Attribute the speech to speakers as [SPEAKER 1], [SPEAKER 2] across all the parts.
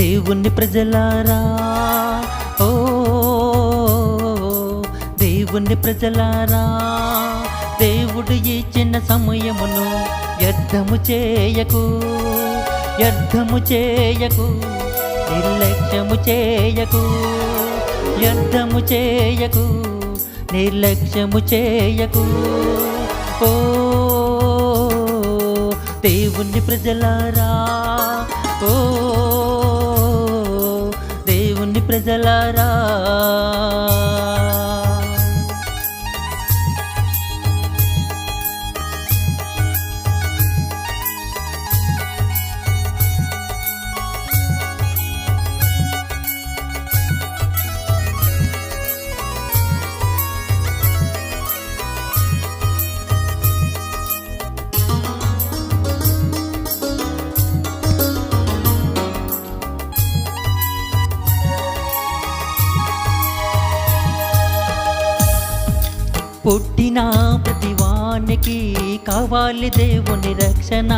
[SPEAKER 1] దేవుని ప్రజలారా? ఓ దేవుని ప్రజలారా? దేవుడు ఇచ్చిన సమయమును వ్యర్థము చేయకు వ్యర్థము చేయకు నిర్లక్ష్యము చేయకు వ్యర్థము చేయకు నిర్లక్ష్యము చేయకు. ఓ దేవుని ప్రజలారా? ఓ ప్రజలారా. పుట్టిన ప్రతివానికి కావాలి దేవుని రక్షణ.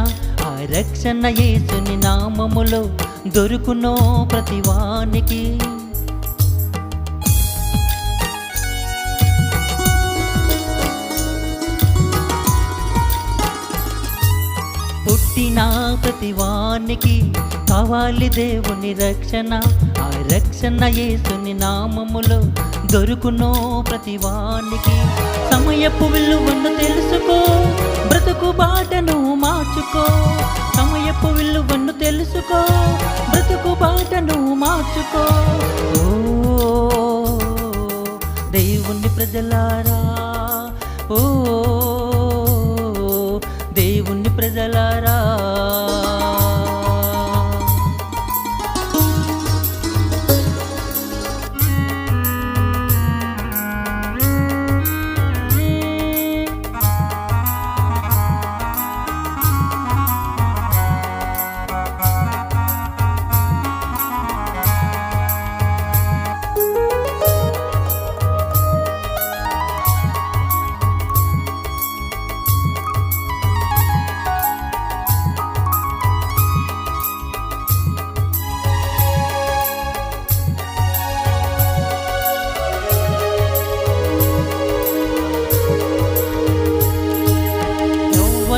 [SPEAKER 1] ఆ రక్షణ యేసుని నామములో దొరుకునో ప్రతివానికి పుట్టిన ప్రతివానికి కావాలి దేవుని రక్షణ. ఆ రక్షణ యేసుని నామములో దొరుకునో ప్రతివానికి సమయపు విలువను తెలుసుకో. బ్రతుకు బాటను మార్చుకో. సమయపు విలువను తెలుసుకో. బ్రతుకు బాటను మార్చుకో. ఓ దేవుని ప్రజలారా. ఓ దేవుణ్ణి ప్రజలారా.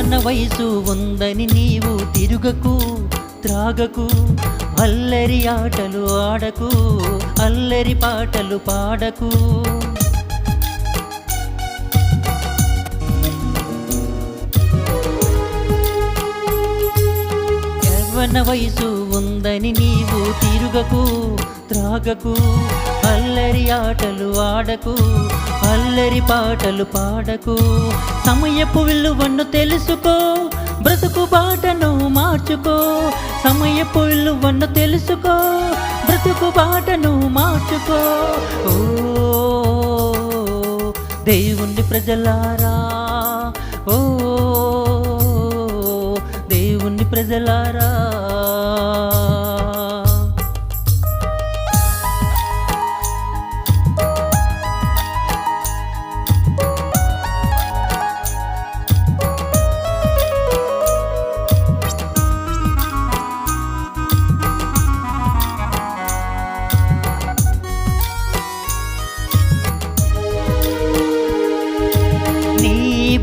[SPEAKER 1] యౌవన వయసు ఉందని నీవు తిరుగకు త్రాగకు అల్లరి ఆటలు ఆడకు అల్లరి పాటలు పాడకు. యవ్వన వయసు ఉందని నీవు తిరుగకు త్రాగకు అల్లరి ఆటలు ఆడకు అల్లరి పాటలు పాడకు. సమయపు విలువను తెలుసుకో బ్రతుకు బాటను మార్చుకో. సమయపు విలువను తెలుసుకో బ్రతుకు బాటను మార్చుకో. ఓ దేవుని ప్రజలారా. ఓ దేవుణ్ణి ప్రజలారా.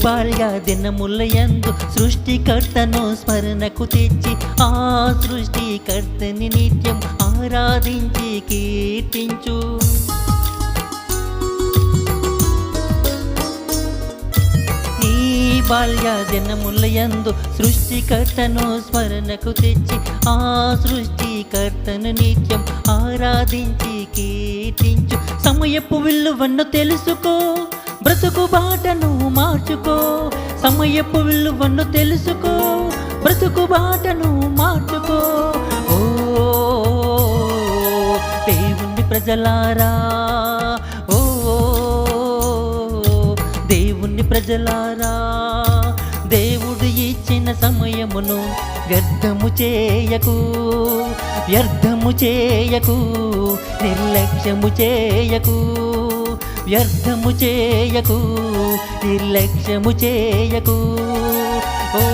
[SPEAKER 1] బాల్య దినములయందు సృష్టికర్తను స్మరణకు తెచ్చి ఆ సృష్టికర్తని నిత్యం ఆరాధించి కీర్తించు. నీ బాల్య దినములయందు సృష్టికర్తను స్మరణకు తెచ్చి ఆ సృష్టికర్తను నిత్యం ఆరాధించి కీర్తించు. సమయపు విలువను తెలుసుకో బ్రతుకు బాటను మార్చుకో సమయపు విలువను తెలుసుకో బ్రతుకు బాటను మార్చుకో. ఓ దేవుని ప్రజలారా. ఓ దేవుని ప్రజలారా. దేవుడు ఇచ్చిన సమయమును వ్యర్థము చేయకు వ్యర్థము చేయకు నిర్లక్ష్యము చేయకు. వ్యర్థము చేయకు నిర్లక్ష్యము చేయకు. ఓ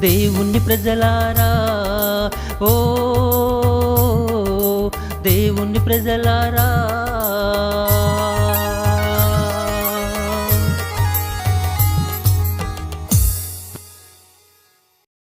[SPEAKER 1] దేవుణ్ణి ప్రజలారా. ఓ దేవుణ్ణి ప్రజలారా.